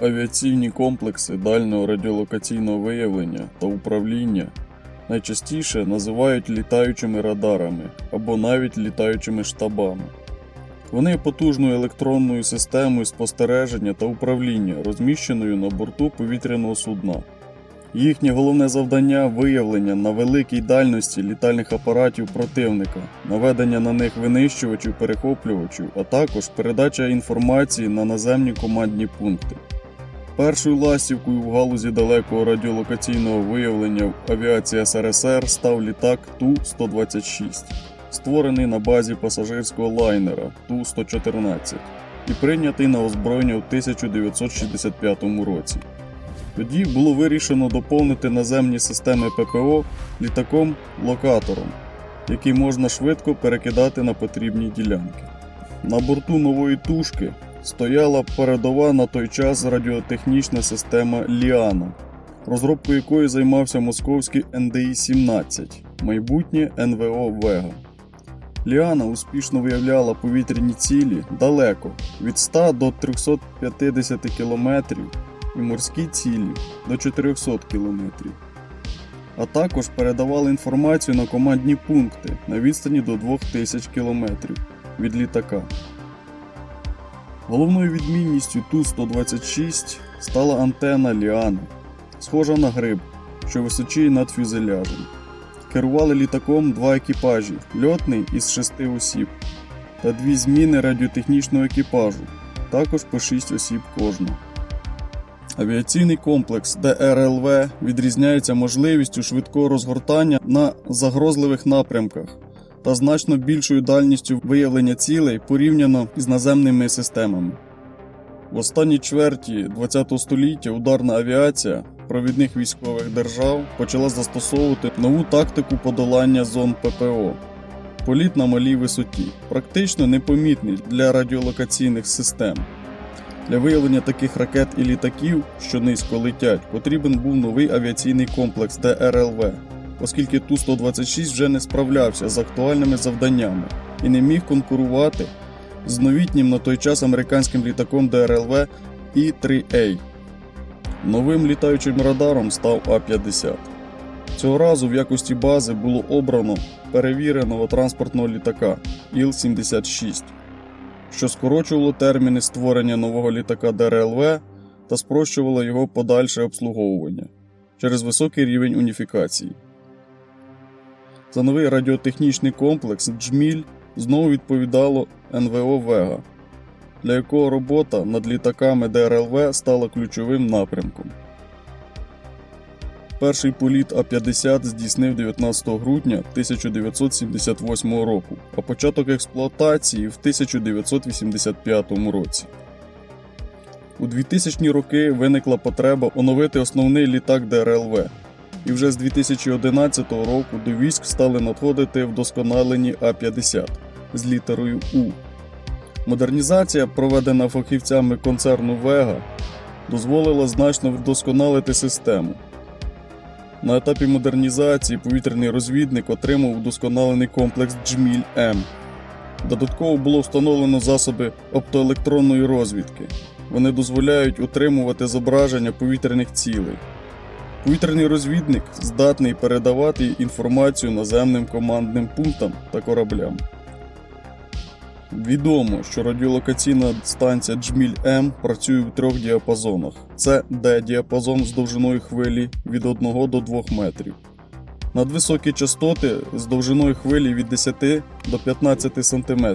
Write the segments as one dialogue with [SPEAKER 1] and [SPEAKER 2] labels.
[SPEAKER 1] Авіаційні комплекси дальнього радіолокаційного виявлення та управління найчастіше називають літаючими радарами або навіть літаючими штабами. Вони є потужною електронною системою спостереження та управління, розміщеною на борту повітряного судна. Їхнє головне завдання виявлення на великій дальності літальних апаратів противника, наведення на них винищувачів перехоплювачів, а також передача інформації на наземні командні пункти. Першою ластівкою в галузі далекого радіолокаційного виявлення в авіації СРСР став літак Ту-126, створений на базі пасажирського лайнера Ту-114 і прийнятий на озброєння в 1965 році. Тоді було вирішено доповнити наземні системи ППО літаком-локатором, який можна швидко перекидати на потрібні ділянки. На борту нової тушки стояла передова на той час радіотехнічна система Ліана, розробкою якої займався московський НДІ-17, майбутнє НВО Вега. Ліана успішно виявляла повітряні цілі далеко від 100 до 350 км і морські цілі до 400 км. А також передавала інформацію на командні пункти на відстані до 2000 км від літака. Головною відмінністю Ту-126 стала антена Ліани, схожа на гриб, що височіє над фюзеляжем. Керували літаком два екіпажі льотний із шести осіб та дві зміни радіотехнічного екіпажу, також по 6 осіб кожна. Авіаційний комплекс ДРЛВ відрізняється можливістю швидкого розгортання на загрозливих напрямках та значно більшою дальністю виявлення цілей порівняно із наземними системами. В останній чверті ХХ століття ударна авіація провідних військових держав почала застосовувати нову тактику подолання зон ППО. Політ на малій висоті, практично непомітний для радіолокаційних систем. Для виявлення таких ракет і літаків, що низько летять, потрібен був новий авіаційний комплекс ДРЛВ, оскільки Ту-126 вже не справлявся з актуальними завданнями і не міг конкурувати з новітнім на той час американським літаком ДРЛВ І-3А. Новим літаючим радаром став А-50. Цього разу в якості бази було обрано перевіреного транспортного літака Іл-76 що скорочувало терміни створення нового літака ДРЛВ та спрощувало його подальше обслуговування через високий рівень уніфікації. За новий радіотехнічний комплекс Джміль знову відповідало НВО Вега, для якого робота над літаками ДРЛВ стала ключовим напрямком. Перший політ А-50 здійснив 19 грудня 1978 року, а початок експлуатації в 1985 році. У 2000-ні роки виникла потреба оновити основний літак ДРЛВ, і вже з 2011 року до військ стали надходити вдосконалені А-50 з літерою У. Модернізація, проведена фахівцями концерну Вега, дозволила значно вдосконалити систему. На етапі модернізації повітряний розвідник отримав удосконалений комплекс Джміль М. Додатково було встановлено засоби оптоелектронної розвідки. Вони дозволяють утримувати зображення повітряних цілей. Повітряний розвідник здатний передавати інформацію наземним командним пунктам та кораблям. Відомо, що радіолокаційна станція Джміль М працює в трьох діапазонах: це Д-діапазон з довжиною хвилі від 1 до 2 метрів. Надвисокі частоти з довжиною хвилі від 10 до 15 см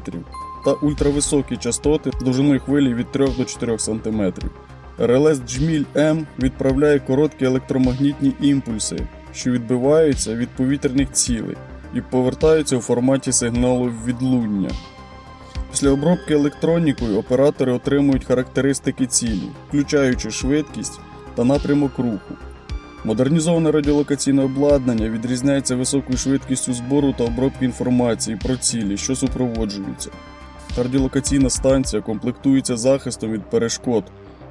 [SPEAKER 1] та ультрависокі частоти з довжиною хвилі від 3 до 4 см. РЛС Джміль М відправляє короткі електромагнітні імпульси, що відбиваються від повітряних цілей і повертаються у форматі сигналу відлуння. Після обробки електронікою оператори отримують характеристики цілі, включаючи швидкість та напрямок руху. Модернізоване радіолокаційне обладнання відрізняється високою швидкістю збору та обробки інформації про цілі, що супроводжуються. Радіолокаційна станція комплектується захистом від перешкод,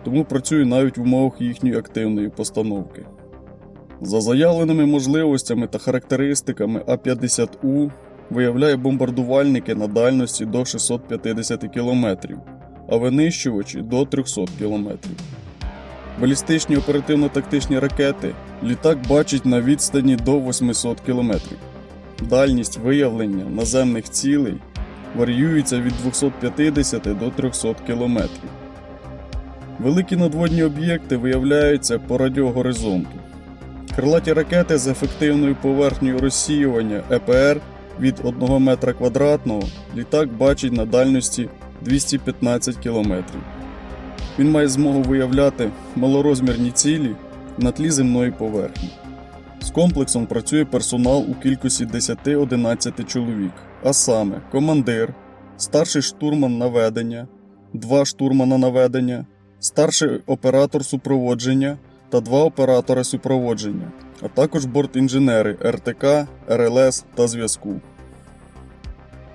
[SPEAKER 1] тому працює навіть в умовах їхньої активної постановки. За заявленими можливостями та характеристиками А-50У виявляє бомбардувальники на дальності до 650 км, а винищувачі до 300 км. Балістичні оперативно-тактичні ракети літак бачить на відстані до 800 км. Дальність виявлення наземних цілей варіюється від 250 до 300 км. Великі надводні об'єкти виявляються по радіогоризонту. Крилаті ракети з ефективною поверхнею розсіювання ЕПР від 1 метра квадратного літак бачить на дальності 215 км. Він має змогу виявляти малорозмірні цілі на тлі земної поверхні. З комплексом працює персонал у кількості 10-11 чоловік, а саме командир, старший штурман наведення, два штурмана наведення, старший оператор супроводження та два оператори супроводження, а також бортінженери РТК, РЛС та зв'язку.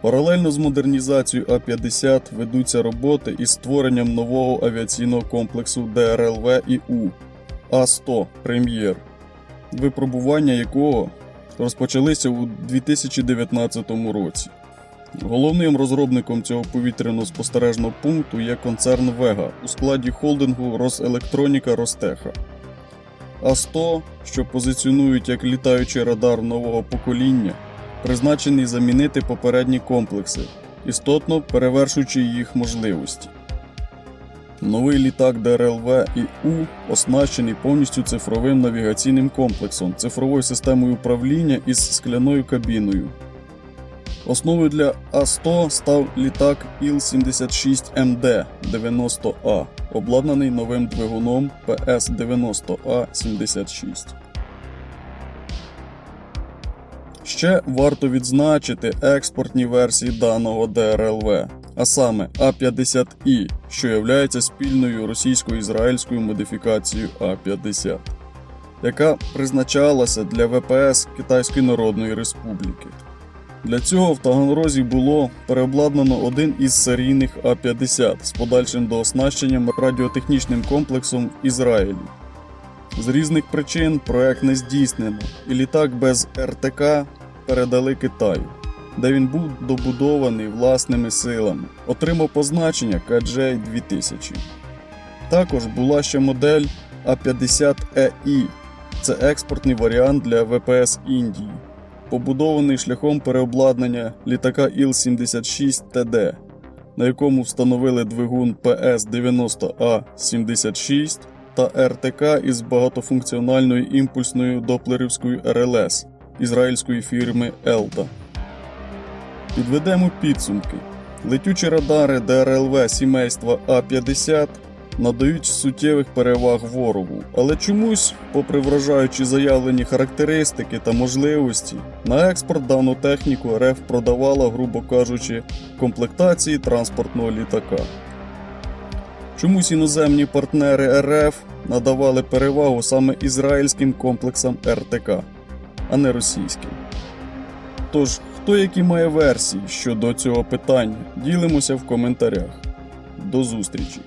[SPEAKER 1] Паралельно з модернізацією А-50 ведуться роботи із створенням нового авіаційного комплексу ДРЛВ і У А-100 Прем'єр, випробування якого розпочалися у 2019 році. Головним розробником цього повітряно-спостережного пункту є концерн Вега у складі холдингу Роселектроніка Ростеха. А-100, що позиціонують як літаючий радар нового покоління, призначений замінити попередні комплекси, істотно перевершуючи їх можливості. Новий літак ДРЛВ і У оснащений повністю цифровим навігаційним комплексом, цифровою системою управління із скляною кабіною. Основою для А100 став літак Іл-76МД 90А, обладнаний новим двигуном ПС-90А-76. Ще варто відзначити експортні версії даного ДРЛВ, а саме А-50І, що є спільною російсько-ізраїльською модифікацією А-50, яка призначалася для ВПС Китайської Народної Республіки. Для цього в Таганрозі було переобладнано один із серійних А-50 з подальшим дооснащенням радіотехнічним комплексом в Ізраїлі. З різних причин проект не здійснено, і літак без РТК передали Китаю, де він був добудований власними силами, отримав позначення KJ-2000. Також була ще модель А-50ЕІ, це експортний варіант для ВПС Індії, побудований шляхом переобладнання літака Іл-76ТД, на якому встановили двигун ПС-90А-76 та РТК із багатофункціональною імпульсною доплерівською РЛС ізраїльської фірми Елта. Підведемо підсумки. Летючі радари ДРЛВ сімейства А-50 надають суттєвих переваг ворогу, але чомусь, попри вражаючі заявлені характеристики та можливості, на експорт дану техніку РФ продавала, грубо кажучи, комплектації транспортного літака. Чомусь іноземні партнери РФ надавали перевагу саме ізраїльським комплексам РТК, а не російським. Тож, хто які має версії щодо цього питання, ділимося в коментарях. До зустрічі!